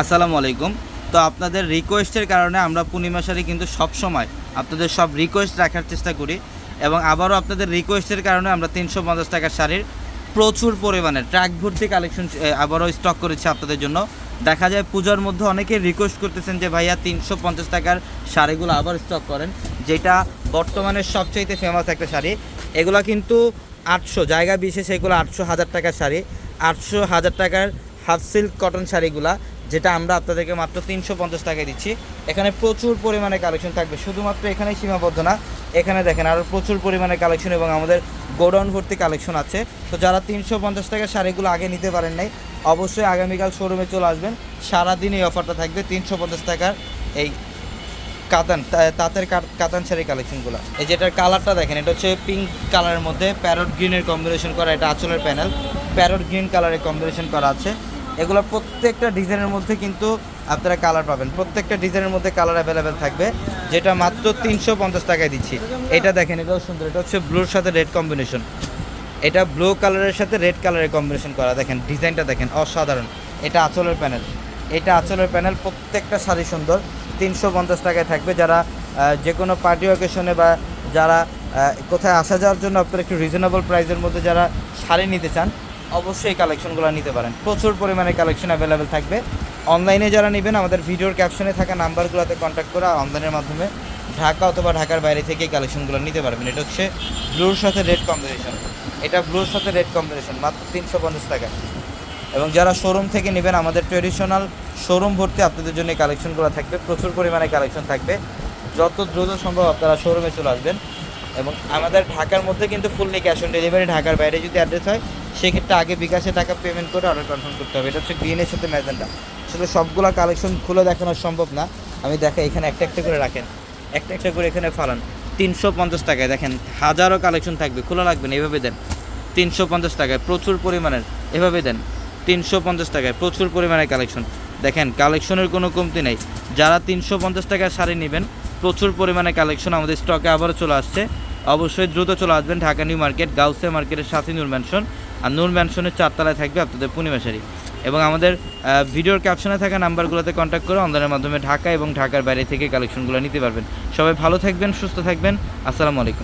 আসসালামু আলাইকুম। তো আপনাদের রিকোয়েস্টের কারণে আমরা পূর্ণিমা শাড়ি কিন্তু সব সময় আপনাদের সব রিকোয়েস্ট রাখার চেষ্টা করি এবং আবারও আপনাদের রিকোয়েস্টের কারণে আমরা তিনশো পঞ্চাশ টাকার শাড়ির প্রচুর পরিমাণে ট্র্যাক ভর্তি কালেকশন আবারও স্টক করেছি আপনাদের জন্য। দেখা যায় পূজার মধ্যে অনেকে রিকোয়েস্ট করতেছেন যে, ভাইয়া, তিনশো পঞ্চাশ টাকার শাড়িগুলো আবার স্টক করেন। যেটা বর্তমানে সবচাইতে ফেমাস একটা শাড়ি। এগুলো কিন্তু আটশো, জায়গা বিশেষ এগুলো আটশো হাজার টাকার শাড়ি। আটশো হাজার টাকার হাফ সিল্ক কটন শাড়িগুলা, যেটা আমরা আপনাদেরকে মাত্র তিনশো পঞ্চাশ টাকায় দিচ্ছি। এখানে প্রচুর পরিমাণে কালেকশন থাকবে, শুধুমাত্র এখানেই সীমাবদ্ধ না, এখানে দেখেন আরও প্রচুর পরিমাণে কালেকশন এবং আমাদের গোডাউন ভর্তি কালেকশন আছে। তো যারা তিনশো পঞ্চাশ টাকার শাড়িগুলো আগে নিতে পারেন নাই, অবশ্যই আগামীকাল শোরুমে চলে আসবেন। সারাদিন এই অফারটা থাকবে, তিনশো পঞ্চাশ টাকার এই কাতান তাঁতের কাতান শাড়ি কালেকশনগুলো। এই যেটার কালারটা দেখেন, এটা হচ্ছে পিঙ্ক কালারের মধ্যে প্যারট গ্রিনের কম্বিনেশন করা, এটা আঁচলের প্যানেল প্যারট গ্রিন কালারের কম্বিনেশন করা আছে। এগুলো প্রত্যেকটা ডিজাইনের মধ্যে কিন্তু আপনারা কালার পাবেন। প্রত্যেকটা ডিজাইনের মধ্যে কালার অ্যাভেলেবেল থাকবে, যেটা মাত্র তিনশো পঞ্চাশ টাকায় দিচ্ছি। এটা দেখেন, এটাও সুন্দর, এটা হচ্ছে ব্লুর সাথে রেড কম্বিনেশন এটা ব্লু কালারের সাথে রেড কালারের কম্বিনেশন করা। দেখেন, ডিজাইনটা দেখেন, অসাধারণ। এটা আঁচলের প্যানেল এটা আঁচলের প্যানেল প্রত্যেকটা শাড়ি সুন্দর। তিনশো পঞ্চাশ টাকায় থাকবে। যারা যে কোনো পার্টি অকেশনে বা যারা কোথায় আসা যাওয়ার জন্য আপনারা একটু রিজনেবল প্রাইসের মধ্যে যারা শাড়ি নিতে চান অবশ্যই কালেকশনগুলো নিতে পারেন। প্রচুর পরিমাণে কালেকশন অ্যাভেলেবেল থাকবে। অনলাইনে যারা নেবেন, আমাদের ভিডিওর ক্যাপশনে থাকা নাম্বারগুলোতে কন্ট্যাক্ট করে অনলাইনের মাধ্যমে ঢাকা অথবা ঢাকার বাইরে থেকে কালেকশনগুলো নিতে পারবেন। এটা হচ্ছে ব্লুর সাথে রেড কম্বিনেশন এটা ব্লুর সাথে রেড কম্বিনেশন মাত্র তিনশো পঞ্চাশ টাকা। এবং যারা শোরুম থেকে নেবেন, আমাদের ট্রেডিশনাল শোরুম ভর্তি আপনাদের জন্য কালেকশনগুলো থাকবে। প্রচুর পরিমাণে কালেকশন থাকবে। যত দ্রুত সম্ভব আপনারা শোরুমে চলে আসবেন। এবং আমাদের ঢাকার মধ্যে কিন্তু ফুললি ক্যাশ অন ডেলিভারি ঢাকার বাইরে যদি অ্যাড্রেস হয়, সেক্ষেত্রে আগে বিকাশে টাকা পেমেন্ট করে অর্ডার কনফার্ম করতে হবে। এটা হচ্ছে গ্রিনের সাথে ম্যাজেন্টা। আসলে সবগুলো কালেকশন খুলে দেখানো সম্ভব না। আমি দেখাই এখানে একটা একটা করে রাখেন। একটা একটা করে এখানে ফালান। তিনশো পঞ্চাশ টাকায় দেখেন, হাজারো কালেকশন থাকবে। খোলা লাগবে না, এভাবে দেন। তিনশো পঞ্চাশ টাকায় প্রচুর পরিমাণের, এভাবে দেন। তিনশো পঞ্চাশ টাকায় প্রচুর পরিমাণে কালেকশন দেখেন কালেকশনের কোনো কমতি নেই। যারা তিনশো পঞ্চাশ টাকার শাড়ি নেবেন, প্রচুর পরিমাণে কালেকশন আমাদের স্টকে আবারও চলে আসছে। অবশ্যই দ্রুত চলে আসবেন ঢাকা নিউ মার্কেট গাউসে মার্কেটের সাথে নূর ম্যানশন আর নূর ম্যানশনের চারতলায় থাকবে আপনাদের পূর্ণিমাশারি এবং আমাদের ভিডিওর ক্যাপশনে থাকা নাম্বারগুলোতে কন্ট্যাক্ট করে অনলাইনের মাধ্যমে ঢাকা এবং ঢাকার বাইরে থেকে কালেকশনগুলো নিতে পারবেন। সবাই ভালো থাকবেন, সুস্থ থাকবেন। আসসালামু আলাইকুম।